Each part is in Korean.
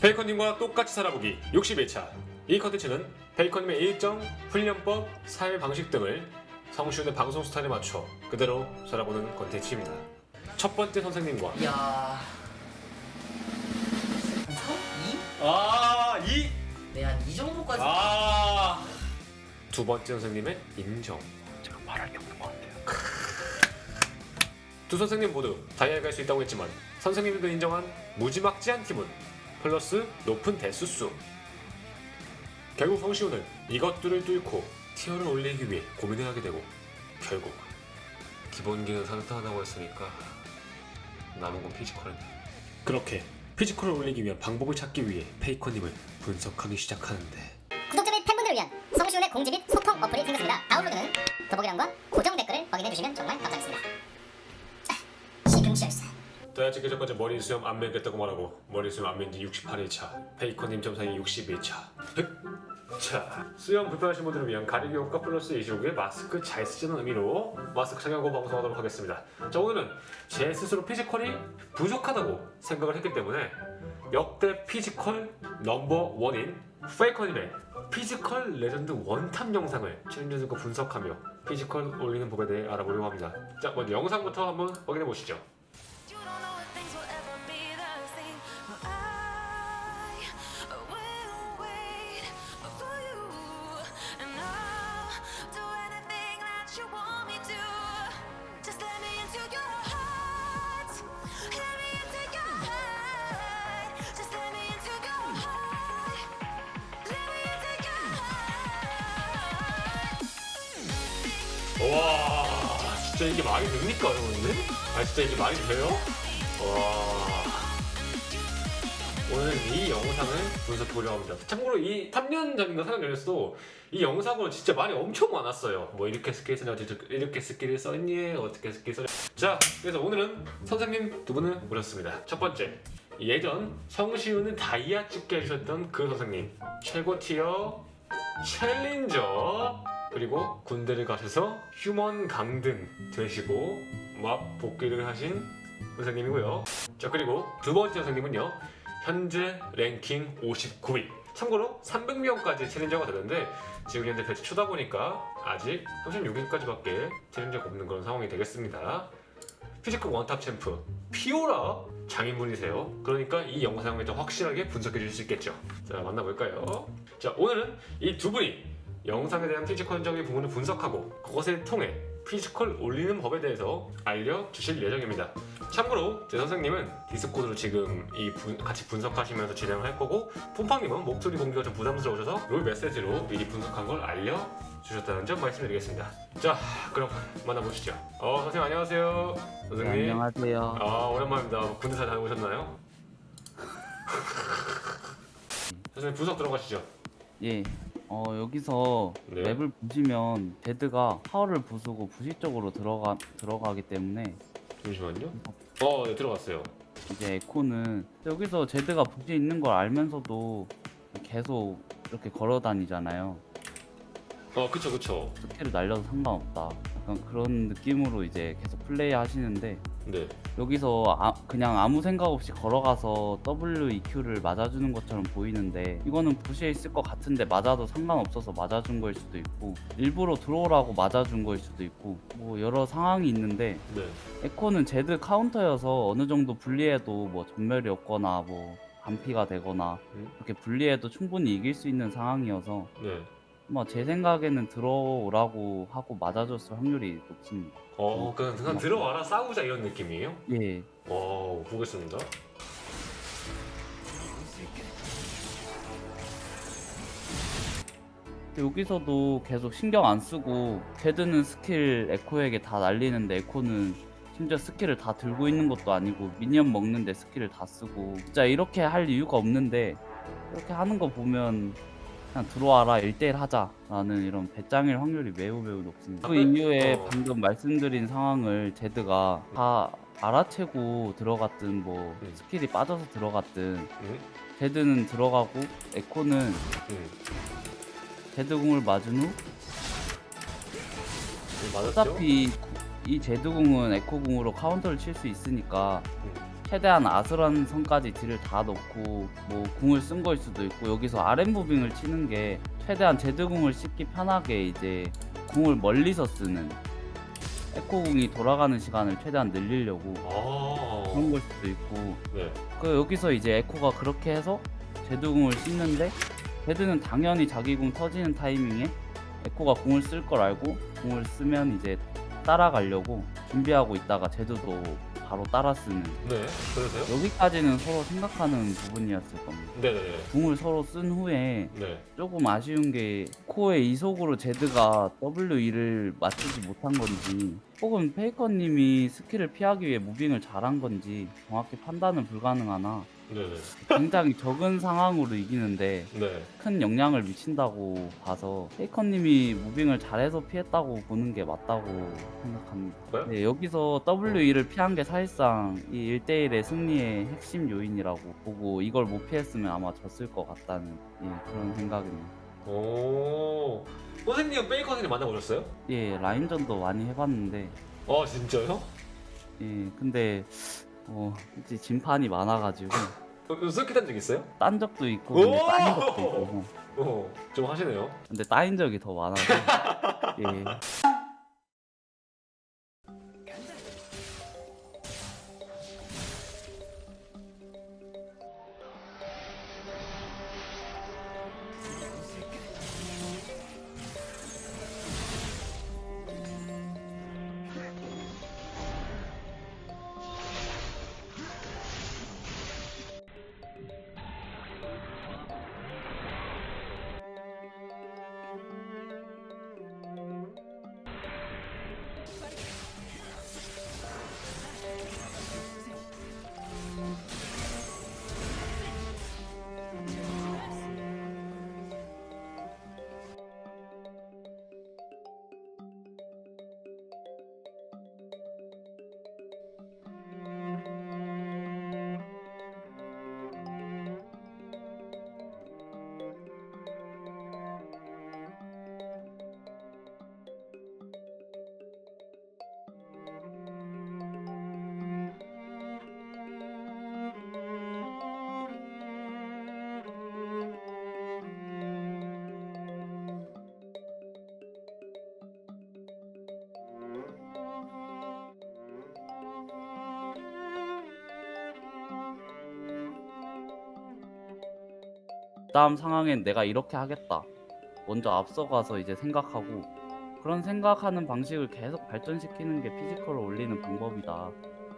베이컨님과 똑같이 살아보기 62차 이 컨텐츠는 베이컨님의 일정, 훈련법, 사회 방식 등을 성시훈의 방송 스타일에 맞춰 그대로 살아보는 컨텐츠입니다 첫 번째 선생님과. 한 3? 2? 아, 이! 네, 한이 정도까지. 아! 두 번째 선생님의 인정 제가 말할 게 없는 것 같아요. 두 선생님 모두 다이아에 갈수 있다고 했지만 선생님도 인정한 무지막지한 팀은 플러스 높은 대수수 결국 성시호는 이것들을 뚫고 티어를 올리기 위해 고민을 하게 되고 결국 기본기는 산탄하다고 했으니까 남은 건 피지컬이다 그렇게 피지컬을 올리기 위한 방법을 찾기 위해 페이커님을 분석하기 시작하는데 구독자 및 팬분들을 위한 성시훈의 공지 및 소통 어플이 생겼습니다. 다운로드는 더보기란과 고정 댓글을 확인해 주시면 정말 감사하겠습니다. 아, 시금치열사. 다이아 찍기 전까지 머리 수염 안 매겠다고 말하고 머리 수염 안 맨지 68일차 페이커님 점상이 61차. 자 수염 불편하신 분들을 위한 가리기 효과 플러스 25개 마스크 잘 쓰자는 의미로 마스크 착용하고 방송하도록 하겠습니다. 자 오늘은 제 스스로 피지컬이 부족하다고 생각을 했기 때문에 역대 피지컬 넘버 원인 페이커님의 피지컬 레전드 원탑 영상을 챌린저들과 분석하며 피지컬 올리는 법에 대해 알아보려고 합니다. 자 먼저 영상부터 한번 확인해 보시죠 와 진짜 이게 말이 됩니까 여러분들? 아 진짜 이게 말이 돼요? 와 오늘 이 영상을 분석해 보려고 합니다. 참고로 이 3년 전인가 4년 전에서도 이 영상으로 진짜 말이 엄청 많았어요. 뭐 이렇게 스킬 쓰냐, 이렇게 스킬을 썼니, 어떻게 스킬 썼냐. 자, 그래서 오늘은 선생님 두 분을 모셨습니다. 첫 번째, 예전 성시우는 다이아 찍게 해주셨던 그 선생님, 최고 티어 챌린저 그리고 군대를 가셔서 휴먼 강등 되시고 막 복귀를 하신 선생님이고요. 자 그리고 두 번째 선생님은요 현재 랭킹 59위. 참고로 300명까지 챌린저가 되는데 지금 현재 배치 초다 보니까 아직 36위까지밖에 챌린저가 없는 그런 상황이 되겠습니다. 피지컬 원탑 챔프 피오라 장인분이세요. 그러니까 이 영상을 더 확실하게 분석해 주실 수 있겠죠. 자 만나볼까요? 자 오늘은 이 두 분이 영상에 대한 피지컬적인 부분을 분석하고 그것을 통해 피지컬 올리는 법에 대해서 알려주실 예정입니다. 참고로 제 선생님은 디스코드로 지금 이 분- 같이 분석하시면서 진행을 할 거고 폼팡님은 목소리 공개가 좀 부담스러우셔서 롤 메시지로 미리 분석한 걸 알려주셨다는 점 말씀드리겠습니다. 자 그럼 만나보시죠. 어 선생님 안녕하세요. 선생님. 네, 안녕하세요. 아 오랜만입니다. 군대 잘 다녀오셨나요? 선생님 분석 들어가시죠. 예. 어 여기서 네. 맵을 보시면 데드가 타워를 부수고 부시 쪽으로 들어가 들어가기 때문에 잠시만요. 어, 네 들어갔어요. 이제 에코는 여기서 제드가 부시 있는 걸 알면서도 계속 이렇게 걸어 다니잖아요. 어, 그쵸, 그쵸. 스킬을 날려도 상관없다. 약간 그런 느낌으로 이제 계속 플레이 하시는데 네. 여기서 아, 그냥 아무 생각 없이 걸어가서 WEQ를 맞아주는 것처럼 보이는데 이거는 부시에 있을 것 같은데 맞아도 상관없어서 맞아준 거일 수도 있고 일부러 들어오라고 맞아준 거일 수도 있고 뭐 여러 상황이 있는데 네. 에코는 제드 카운터여서 어느 정도 불리해도 뭐 전멸이 없거나 뭐 반피가 되거나 음. 이렇게 불리해도 충분히 이길 수 있는 상황이어서 네. 뭐 제 생각에는 들어오라고 하고 맞아줬을 확률이 높습니다. 어, 그냥, 그냥 들어와라 싸우자 이런 느낌이에요? 예. 어, 보겠습니다. 여기서도 계속 신경 안 쓰고 제드는 스킬 에코에게 다 날리는데 에코는 심지어 스킬을 다 들고 있는 것도 아니고 미니언 먹는데 스킬을 다 쓰고 진짜 이렇게 할 이유가 없는데 이렇게 하는 거 보면 그냥 들어와라 1대1 하자라는 이런 배짱일 확률이 매우 매우 높습니다. 그 이후에 어. 방금 말씀드린 상황을 제드가 다 알아채고 들어갔든 뭐 음. 스킬이 빠져서 들어갔든 응? 제드는 들어가고 에코는 응. 제드궁을 맞은 후 네, 맞았죠? 어차피 이 제드궁은 에코궁으로 카운터를 칠 수 있으니까 음. 최대한 아슬한 선까지 딜을 다 넣고 뭐 궁을 쓴 거일 수도 있고 여기서 RM 무빙을 치는 게 최대한 제드궁을 씻기 편하게 이제 궁을 멀리서 쓰는 에코 궁이 돌아가는 시간을 최대한 늘리려고 아. 그런 걸 수도 있고 네. 그 여기서 이제 에코가 그렇게 해서 제드궁을 씻는데 제드는 당연히 자기 궁 터지는 타이밍에 에코가 궁을 쓸 걸 알고 궁을 쓰면 이제 따라가려고 준비하고 있다가 제드도 바로 따라 쓰는 네. 그러세요? 여기까지는 서로 생각하는 부분이었을 겁니다. 네네네. 궁을 서로 쓴 후에 네. 조금 아쉬운 게 코의 이속으로 제드가 W2를 맞추지 못한 건지 혹은 페이커님이 스킬을 피하기 위해 무빙을 잘한 건지 정확히 판단은 불가능하나 네네. 굉장히 적은 상황으로 이기는데 네. 큰 영향을 미친다고 봐서 페이커님이 무빙을 잘해서 피했다고 보는 게 맞다고 생각합니다. 네, 여기서 W2를 피한 게 사실상 이 1대1의 승리의 핵심 요인이라고 보고 이걸 못 피했으면 아마 졌을 것 같다는 예, 그런 생각입니다. 오. 선생님 베이커 선생님 만나보셨어요? 예, 라인전도 많이 해봤는데 아 진짜요? 예, 근데 어, 이제 진판이 많아가지고 어, 서킷 한적 있어요? 딴 적도 있고 오! 근데 따인 적도 있고 어, 좀 하시네요. 근데 따인 적이 더 많아서 예. 다음 상황엔 내가 이렇게 하겠다. 먼저 앞서가서 이제 생각하고 그런 생각하는 방식을 계속 발전시키는 게 피지컬을 올리는 방법이다.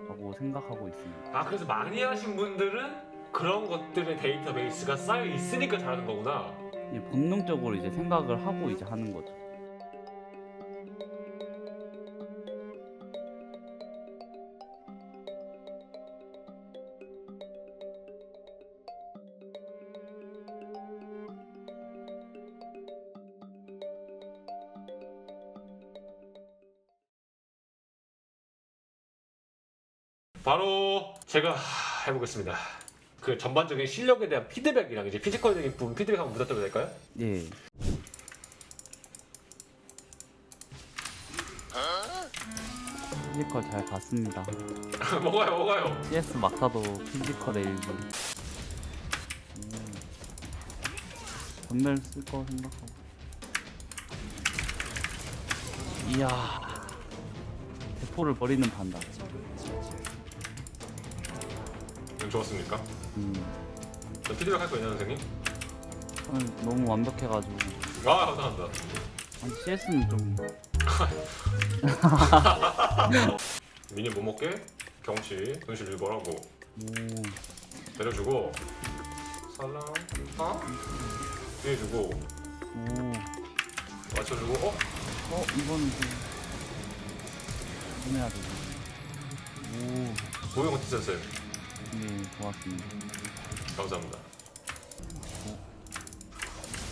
라고 생각하고 있습니다. 아 그래서 많이 하신 분들은 그런 것들의 데이터베이스가 쌓여 있으니까 잘하는 거구나. 이 본능적으로 이제 생각을 하고 이제 하는 거죠. 바로 제가 해보겠습니다. 그 전반적인 실력에 대한 피드백이랑 이제 피지컬적인 부분 피드백 한번 부탁드려도 될까요? 예. 피지컬 잘 봤습니다. 먹어요, 먹어요. CS 막타도 피지컬의 일부. 음. 전멸 쓸 거 생각하고. 이야. 대포를 버리는 판단. 음, 좋았습니까? 음. 저 피드백 할 거 있나요, 선생님? 저는 너무 완벽해가지고. 아, 감사합니다. 아니, CS는 좀. 미니 못 먹게 경치 손실 일벌하고 오. 내려주고 살랑 아 뒤에주고 오. 맞춰주고 어 어, 이거는 좀. 해야 돼. 오. 모형 어땠어요? 네, 좋았습니다. 감사합니다.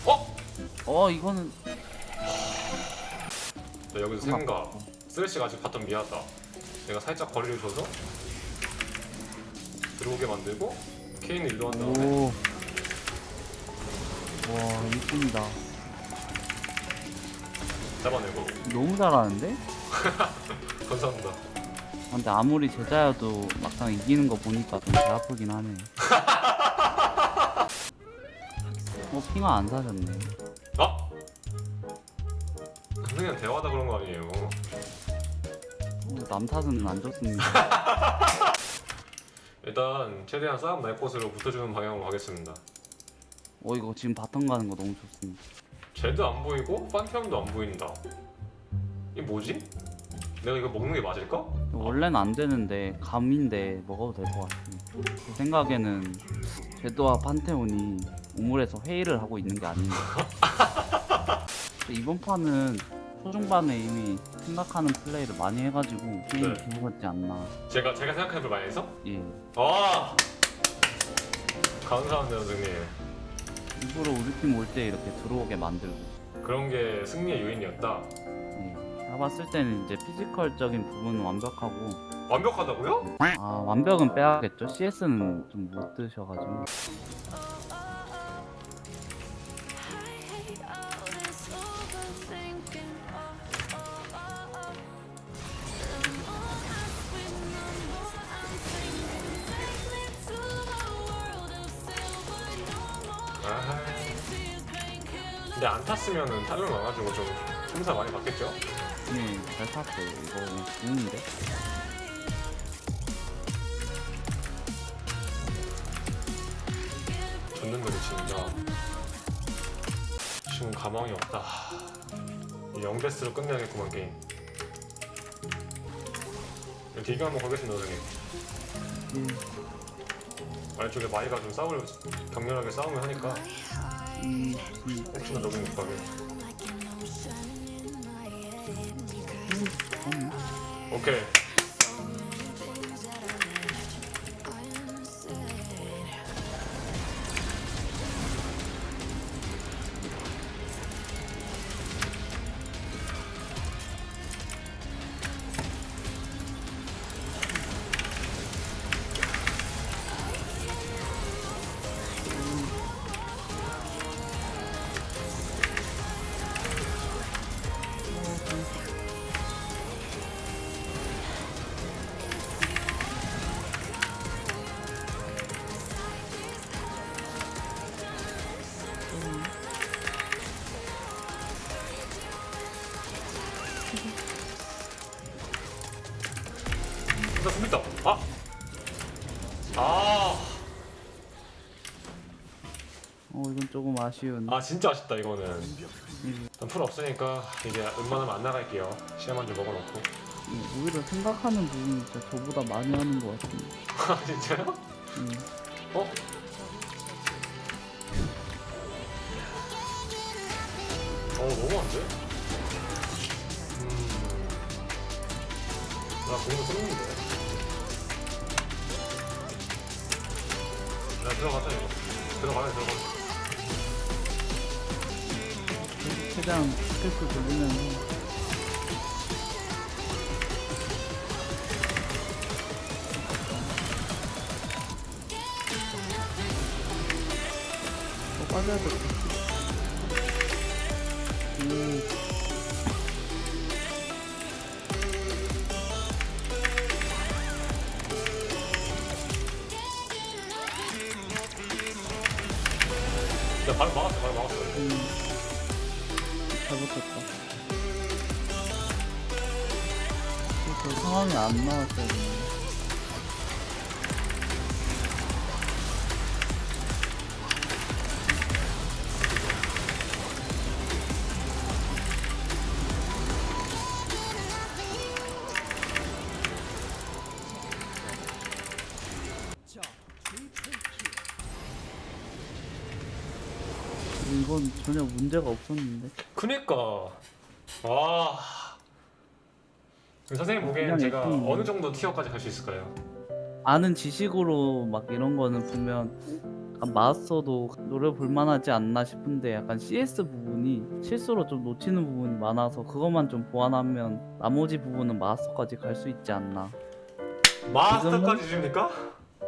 어? 어, 이거는. 자, 여기서 생각 쓰레쉬가 아직 바텀 미하다. 내가 살짝 거리를 줘서 들어오게 만들고 케인을 일로 한 다음에 오. 와, 이쁩니다. 잡아내고 너무 잘하는데? 감사합니다. 근데 아무리 제자여도 막상 이기는 거 보니까 좀 배 아프긴 하네. 어, 핑화 안 사셨네. 아! 그냥 대화하다 그런 거 아니에요 어, 남 탓은 안 좋습니다. 일단 최대한 싸움 날 곳으로 붙어주는 방향으로 가겠습니다 어, 이거 지금 바텀 가는 거 너무 좋습니다. 쟤도 안 보이고 판테온도 안 보인다 이게 뭐지? 내가 이거 먹는 게 맞을까? 원래는 안 되는데 감인데 먹어도 될 것 같습니다. 제 생각에는 제도와 판테온이 우물에서 회의를 하고 있는 게 아닌가. 이번 판은 초중반에 이미 생각하는 플레이를 많이 해가지고 게임 네. 좋았지 않나. 제가 제가 생각하는 걸 많이 해서? 예. 아! 감사합니다 선생님 일부러 우리 팀 올 때 이렇게 들어오게 만들고. 그런 게 승리의 요인이었다 봤을 때는 이제 피지컬적인 부분은 완벽하고 완벽하다고요? 아 완벽은 빼야겠죠. CS는 좀 못 드셔가지고. Oh, oh, oh, oh. 아. 근데 안 탔으면은 탈론 와가지고 좀 심사 많이 받겠죠? 네, 잘 샀어요. 이거 좋은데? 줬는데도 진짜 지금 가망이 없다 이 영베스로 끝내야겠구만 게임 디그 한번 걸겠습니다 선생님 예. 아래쪽에 마이가 좀 싸울 격렬하게 싸움을 하니까 음, 음, 혹시나 너무 못 가게 오 케이 나 숨있다 아! 아! 어 이건 조금 아쉬운. 아 진짜 아쉽다 이거는 음, 일단 풀 없으니까 이제 웬만하면 안 나갈게요 시야만 좀 먹어놓고 음, 오히려 생각하는 부분이 진짜 저보다 많이 하는 것 같습니다. 아 진짜요? 음, 어? 어 너무한데? 음... 나 공부 쓰는데 들어가자 이거. 들어가자 들어가자 최대한 스킬수 돌리면서 또 빠져야 같아. 음, 안 되는데. 이건 전혀 문제가 없었는데. 그니까 와 선생님 보기엔 그냥 제가 예쁜 어느 정도 티어까지 갈 수 있을까요? 아는 지식으로 막 이런 거는 보면 약간 마스터도 노려볼 만하지 않나 싶은데 약간 CS 부분이 실수로 좀 놓치는 부분이 많아서 그것만 좀 보완하면 나머지 부분은 마스터까지 갈 수 있지 않나. 마스터까지 줍니까?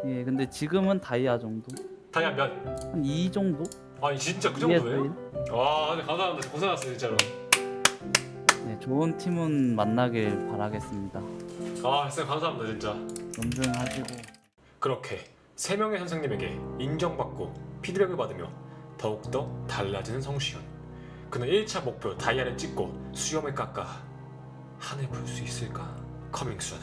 예, 근데 지금은 다이아 정도? 다이아 몇? 한 2 정도? 아니 진짜 그 2에서 정도예요? 1? 와 근데 감사합니다 고생하셨어요 진짜로 네, 좋은 팀은 만나길 바라겠습니다. 아 선생님 감사합니다 진짜 염증하시고 그렇게 세 명의 선생님에게 인정받고 피드백을 받으며 더욱더 달라지는 성시현 그는 1차 목표 다이아를 찍고 수염을 깎아 한을 풀수 있을까? 커밍순